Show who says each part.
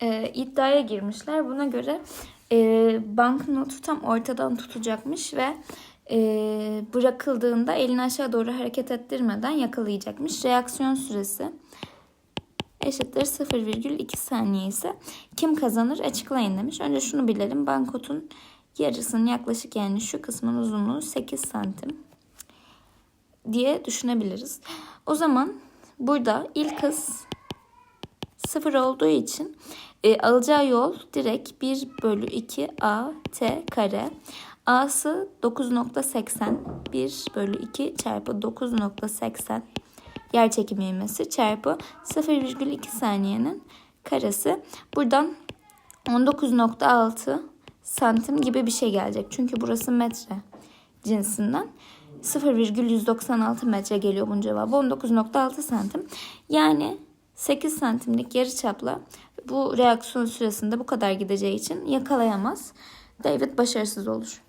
Speaker 1: e, iddiaya girmişler. Buna göre e, banknotu tam ortadan tutacakmış ve e, bırakıldığında elini aşağı doğru hareket ettirmeden yakalayacakmış. Reaksiyon süresi eşittir 0,2 saniye ise kim kazanır açıklayın demiş. Önce şunu bilelim. Banknotun yarısının yaklaşık yani şu kısmın uzunluğu 8 santim diye düşünebiliriz. O zaman burada ilk hız 0 olduğu için e, alacağı yol direkt 1 bölü 2 a t kare. A'sı 9.80 1 bölü 2 çarpı 9.80 yer çekimi ivmesi çarpı 0,2 saniyenin karesi. Buradan 19.6 santim gibi bir şey gelecek. Çünkü burası metre cinsinden. 0,196 metre geliyor bunun cevabı. 19.6 santim. Yani 8 santimlik yarı çapla bu reaksiyon süresinde bu kadar gideceği için yakalayamaz. David başarısız olur.